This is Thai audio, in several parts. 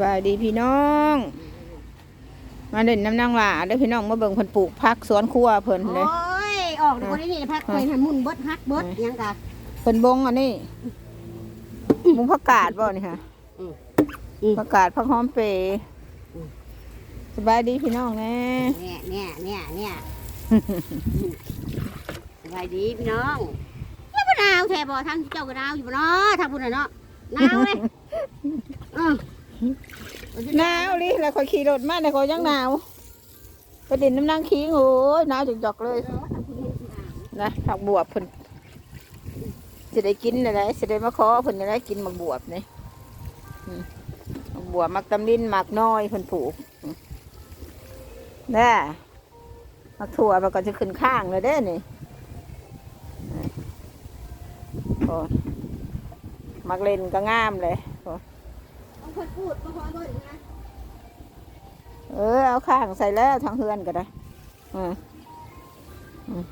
บายดีพี่น้อง มาเด่นน้ำนางหลาเด้อพี่น้องมาเบิ่งเพิ่นปลูกผักสวนครัวเพิ่นโอ้เลยยออกคนนี้นี่พักเคยหันมุนเบิดฮักเบิดยังกะ เพิ่นบงอันนี้มุงผักกาดบ่นี่ค่ะอืมอืม ผักกาดผักหอมเปรย์สบายดีพี่น้องแน่ เนี่ยเนี่ยเนี่ยเนี่ยสบายดีพี่น้องแล้วบ่หนาวแท้บ่ทางเจ้าก็หนาวอยู่บ่เนาะทางพุ่นน่ะเนาะหนาวเลยเออ หนาวลิแล้วข่อยขี่รถมาแต่ข่อยยังหนาวไปเด่นน้ำนางขิงโอ้ยหนาวจอกๆเลยนะผักบวบเพิ่นสิได้กินอะไรสิได้มาขอเพิ่นได้กินหมักบวบนี่อืมหมักบวบหมักตำลินหมักน้อยเพิ่นปลูกอืมแน่หมักถั่วมันก็จะขึ้นข้างเลยเด้นี่โอ้หมักเล่นก็งามเลย คนพูดบ่พอเบิ่งนะเออเอาข้างใส่แล้วทางเฮือนก็ได้อืมอืม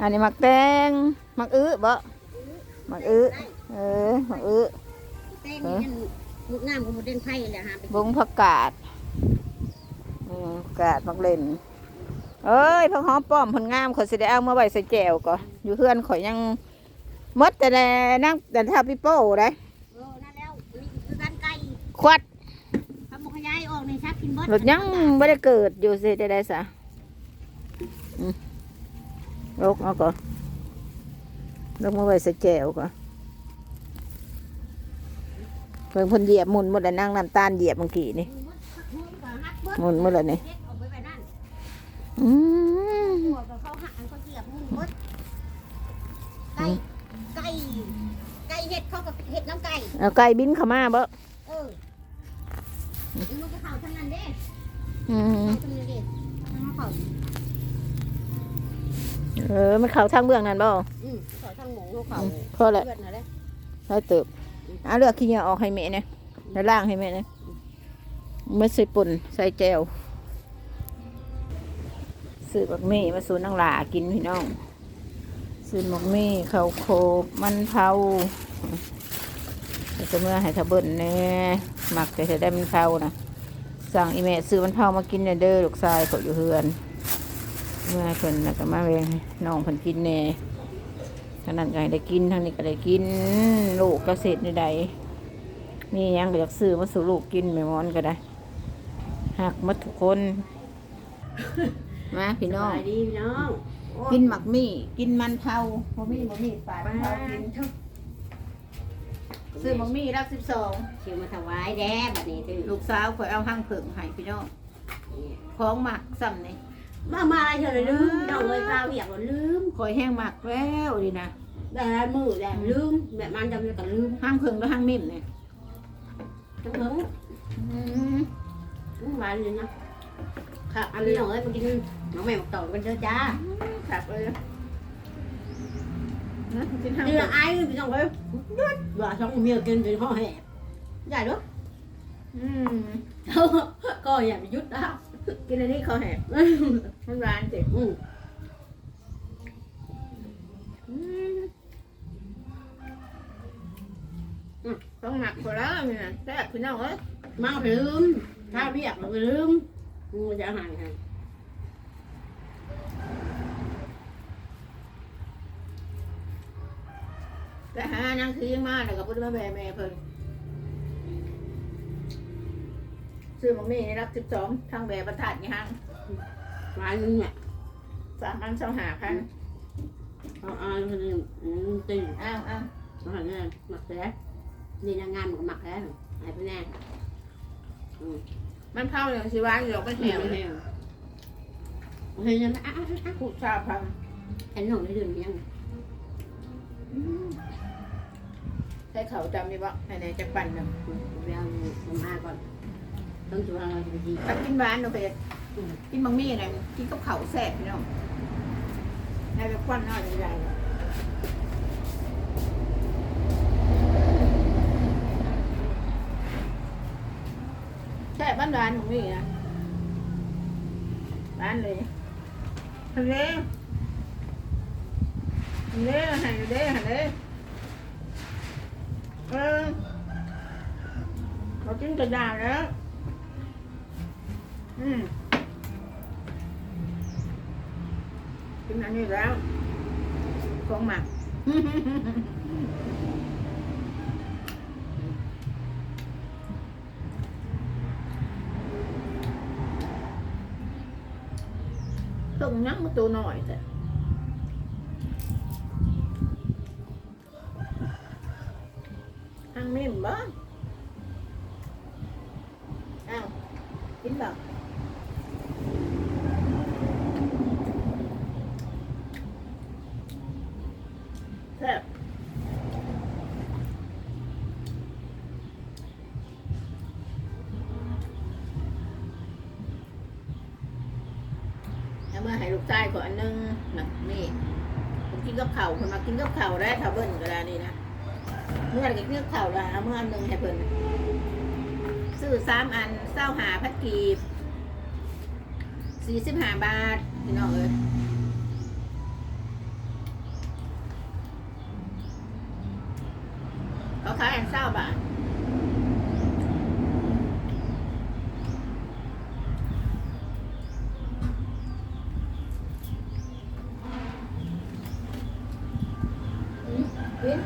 อันนี้หมักแตงหมักอื้อบ่หมักอื้อเออหมักอื้อเต้นนี่นั่นลูกน้ำของบ่เด่นไผแหละหาไปบุ้งผักกาดอืมผักกาดหมักเล่นเอ้ยผักหอมป้อมผลงามข่อยสิได้เอามาไว้ใส่แจวก่อนอยู่เฮือนข่อยยังหมดแต่แลนั่งแต่ถ้าพี่โป้ได้ เออนั่นแล้วนี่คือกันไก่ ควัดทำบ่ขยายออกนี่ชักกินเบิดหลุดยังไม่ได้เกิดอยู่สิได้ได้สะอืมลกเอาก่อนลกมาไว้ใส่แจวก่อนเพิ่งเพ่นเหยียบหมุนหมดแล้วนั่งน้ำตาลเหยียบเมื่อกี้นี่หมุนหมดแล้วนี่เด็ดออกไปไว้นั่นอืมหัวกับเขาหักอันเขาเสียบมุนเบิดไก่ไก่ไก่เห็ดเขากับเห็ดน้ำไก่เอาไก่บินเข้ามาบ่ เออมันจะเข่าทั้งนั้นเด้อืมเข่าทั้งนั้นเด้ทั้งเข่าเออ มันเข้าทางเบื้องนั่นบ่อืมเข่าทั้งหมูเข่าพอแล้วเลือดนะเด้ให้เติบเอาเลือกขี้เหงื่อออกให้แม่เนี่ยแล้วล่างให้แม่เนี่ยเมื่อใส่ปุ่นใส่แจวซื้อบักเม่มาสูนังหลากินพี่น้องซื้อบักเม่ข้าวโคบมันเผาเดี๋ยว จะเมื่อให้ทะเบินแน่หมักแต่จะได้มันเผานะสั่งอีแม่ซื้อมันเผามากินเนี่ยเด้อลูกชายเขาอยู่เฮือน เมื่อเพิ่นน่ะก็มาเวงให้น้องเพิ่นกินแน่ทางนั้นก็ให้ได้กินทางนี้ก็ได้กิน ลูกเกษตรใดๆมีหยังก็อยากซื้อมาสู่ลูกกินไม่มอนก็ได้หักหมดทุกคนมาพี่น้องสบายดีพี่น้อง กินหมักมี่กินมันเผาบ่มีบ่มีปลาบ้าเผากิน ซื้อหมักมี่รักสิบสองเชื่อมาถวายแด่บัดนี้ตื้อลูกสาวข่อยเอาห้างเผิงให้พี่น้องของหมักซ้ำนี่มามาอะไรเธอเลยลืมน้องเลยพาเวียกว่าลืมข่อยแห้งหมักแล้วดีนะแต่ละมือแต่ลืมแบบมันจำเลยก็ลืมห้างเผิงแล้วห้างมิ่มเนี่ยจังเพิ่งอืมมาเลยนะค่ะอันนี้น้องเอ้ยมากินน้องแม่บอกต่อกันเถอะจ้าครับเลย นะกินห้างนี่เผิ là ง ai bị xong rồi và xong miệng kiên thì ho hẹp dài đó อืม coi nhà bị rút đó กินอันนี้เขาแหบมันร้านสิ ừ. ต้องหมักพอแล้วเนี่ยแซ่บพี่น้องเอ้ย mang phải lướm tha biết là phải lướm mua trả hàng hàng แต่หานางคือยังมาแล้วก็พุทธมาแม่แม่เพิ่นซื้อมังมี่รับสิบสองทางแบบบรรทัดนี่ฮัง mà anh nhỉ สามพันสองหาพัน ai tiền อ้าวอ้าว nó là nghe mặt thế đi ra ngang một mặt thế ai phải nghe ừ มันเข้าอย่างสิวานอยู่มันแห heo ว heo thì nó á á á ผูกชาพัน anh nổi đi đường nhang ใช้เขาจำได้ปะไหนๆจะปั่นนะ về làm ai còn ต้องจูอะไรจะดีถ้ากินหวานโอเคกินมังมี่นะกินกับเขาวแซ่บพี่น้องให้ไปควันน้อยใหญ่แซ่บบ้านร้านของมี่นะร้านเลยทะเลทะเลหายเด้หาย เด้เออมากินกระดาษแล้วอื นอันนี้แล้วของหมักต้องยั้งมาตัวหน่อยแต่ทางนี้มั้งอ้าวกินแบบแซ่บเอามื่อให้ลูกชายก่อนอันหนึงนะนี่ผมกินกับเข่าวคนมากินกับเข่าวได้ถ้าเบิ้ลก็ได้นี่นะ เมื่อไหร่กินกับเข่าวละเอามื่อหนึ่งให้เพิ่นซื้อสามอันเศร้าหาพัดกีบสี่สิบห้าบาทพี่น้องเอ้ยเขาขายอันเศร้าบาท อืมกิน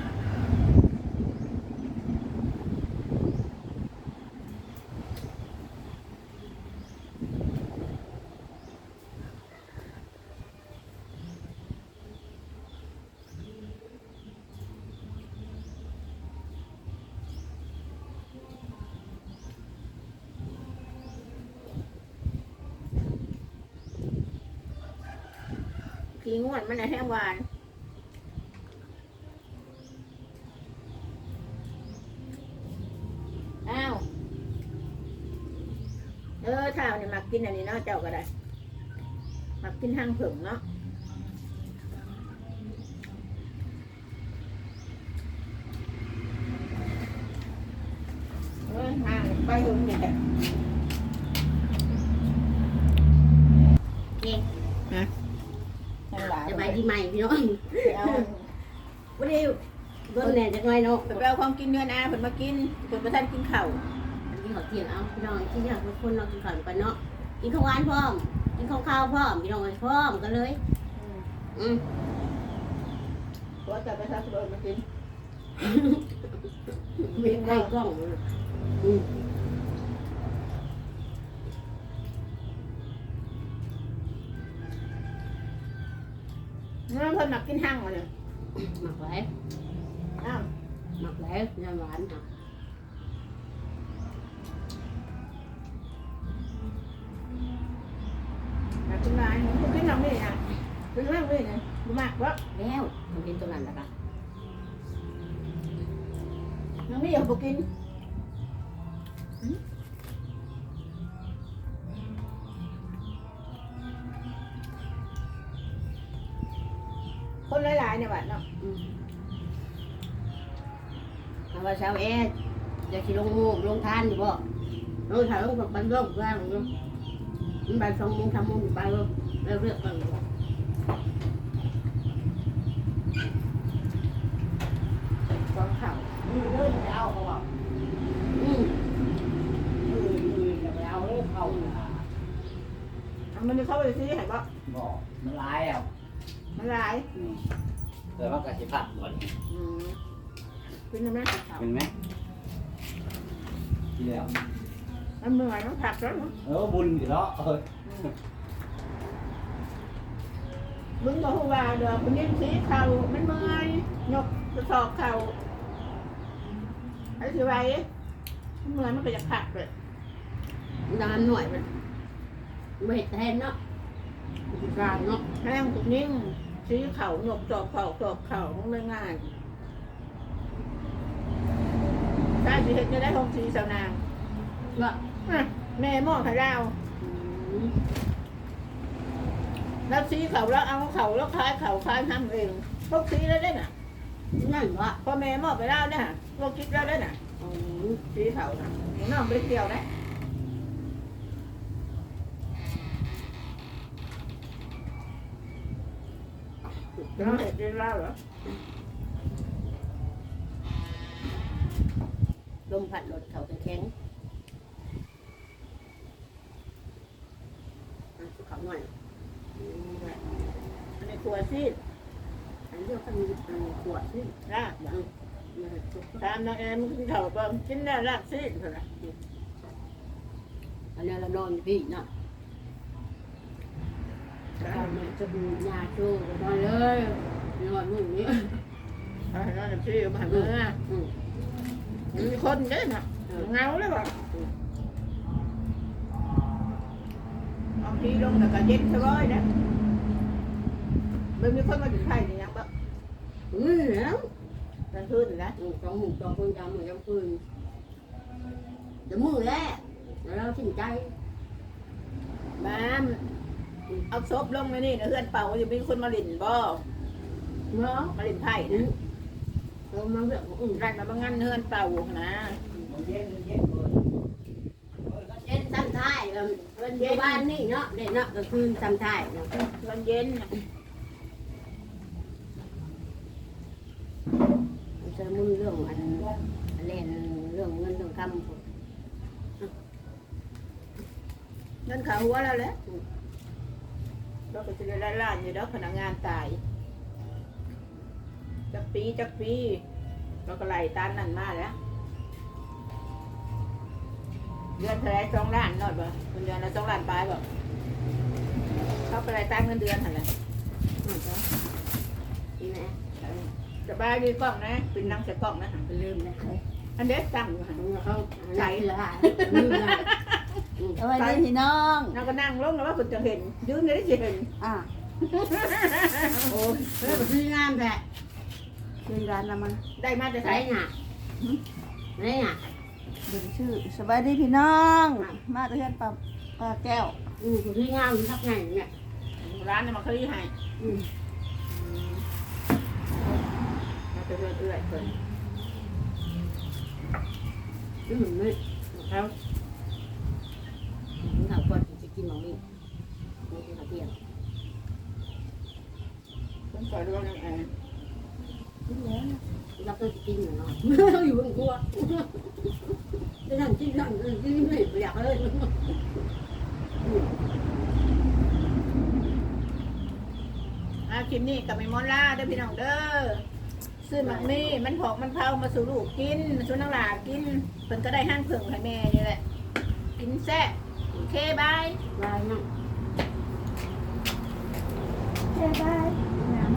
ขี้งวดมันน่ะแห้งหวานอ้าวเออเท่านี่มักกินอันนี้เนาะเจ้าก็ได้มักกินห้างผึ่งเนาะเออห่างไปหึงนี่แหละ เก่ง ทางหลายสบายดีใหม่พี่น้องไปเอาวันนี้โดนแหน่จักหน่อยเนาะไปเอาของกินเนื้อนาเพิ่นมากินเพิ่นมาท่านกินข้าวอันนี้เขาเตียนเอาพี่น้องที่อยากทุกคนเรากินข้าวกันเนาะกินข้าวหวานพร้อมกินข้าวข้าวพร้อมพี่น้องพร้อมกันเลย อืมเพราะจะไปทักโดนมากินมีใกล้กล้องอืม น้อเพิ่นมักกินห้างมาเนี่ยหมักไว้อ้าวหมักไว้น้ำหวานค่ะมักกินหลายหนูกินน้ำนี่นะกินน้ำนี่นะบ่มากวะแล้วมันเป็นตัวนั้นแหละค่ะน้ำนี่ยังบ่กินายๆเนี่ยบัดเนาะอืมเอาว่าเช้าเอ๊ะจะขี่ลงงูลงทานอยู่บ่ลงทานลงกับบันลงกลางลงมันบ่ายสองโมงสามโมงไปลงแล้วเลือกกันอยู่กองข่าวอืมเดินไปเอาเขาบอกอืมอืมอืมจะไปเอาเลยเขาน่ะเอามันจะเข้าไปซื้อให้บ่บอกมันร้ายอะมันหลาย อืมแต่ว่ากระสิผัดก่อนอืมกินน้ำแม่ข่าวเป็นไหมที่แล้วมันเหนื่อยมันผักแล้วเนาะเออบุญอยู่แล้วเออมึงบอกว่าเดี๋ยวคนนี้สีเข่ามันเมื่อยยกกระสอบเข่าไอ้สิไว้มันเมื่อยมันก็จะผักเลยนานหน่อยมันไม่เห็นแทนเนาะกลางเนาะแห้งตุกนิ่ งสีเข่าหยกจอบเข่าจอบเข่ามันไม่ง่ายใช่สิเห็นจะได้ทองสีสาวนางว่าอะแม่หม้อไข่ดาวอืมแล้วสีเข่าแล้วเอาเข่าแล้วคล้ายเข่าคล้ายทำเองพวกสีแล้วได้น่ะนั่นว่าพอแม่หม้อไปแล้วเนี่ยพวกคิดแล้วได้น่ะอืมสีเข่าน่ะน้องไปเที่ยวนะ น้อเดเลนเล้าเหรอลมพัดรถเขาจะแข็งอะสุเขาหน่อยอืมอันนี้ขวดสิอันเดียวกันนี้อันนี้ขวดสิลากอย่างตามน้องแอมกินเขาเบิ่งกินแล้วลากสิเท่าอันนี้เรานอนพี่นาะ เอามันจะมียาชูกันมาเลยนอนอยู่นี่เอาให้น้องซีมาให้เมื่อมีคนเด้อน่ะเงาเลยบ่เอาทีลงแล้วก็เย็นสบายนะมันมีคนมาถึงไทยนี่ยังบ่อืมแล้วกลางคืนนะอืมสองหมู่สองคนจำหมู่จำคืนเดี๋ยวมือแรกแล้วเราสิ้นใจบ้าม เอาศพลงมานี่นะเพื่อนเป่าจะมีคนมาหลินบ่เนาะมาหลินไผ่อืนะมเรามาเรื่องของอืมได้มาบางงั้นเฮือนเป่านะเย็นเย็นเลยเอ็นซ้ำท้ายเอิ่มเอิ้นอยู่บ้านนี่เนาะเด็กเนาะก็คืนซ้ำท้ายเนาะตอนเย็นน่ะมันจะมุ่นเรื่องอันอันเล่นเรื่องเงินเรื่องคำพุ่นเงินขาหัวแล้วแหละ เราก็จะได้ล้านอยู่แล้วพนักงานตายจักปีจักปีเราก็ไล่ตานนั่นมาแล้วเดือนเท่าไหรสองล้านนอดบ่เงินเดือนละสองล้านปลายบ่เขาไปไล่ตานเงินเดือนหั่นแหละอืมจ้ะนี่แหละสบายดีกล้องนะเป็นนางใส่กล้องนะหั่นลืมนะอันเด็ดตั้งอยู่หั่นเขาใจละลืมนะอืม สวัสดีพี่น้องนางก็นั่งลงแล้วว่าคุณจะเห็นยืนได้สิเห็นอะโอ้ยเรื่องคืองามแท้ชื่อร้านน้ำมันได้มาแต่ไรใส่น่ะไรน่ะดึงชื่อสวัสดีพี่น้อง มาตะเพียนปลาปลาแก้วอืมคืองามทักไงเนี่ยร้านเนี่ยมาคลี่ให้อืมมาจะเรื่อยเรื่อยๆเพิ่นอืมนี่เขา เขาก่อนจะกินหมองนี่นี่คือข้าวเที่ยงเพิ่นสอนเรื่องนั่นเองเราก็กินอยู่เนาะ อยู่บนครัวจะนั่งกินนั่งกินไม่อยากเลยอาคลิปนี้กับไม่มอนล่าเด้อพี่น้องเด้อซื้อหมักมี่มันผอกมันเผามาสู่ลูกกินมาสู่นางหลากินเพิ่นก็ได้ห้างเพิ่งให้แม่นี่แหละ กินแซ่บ โอเคบ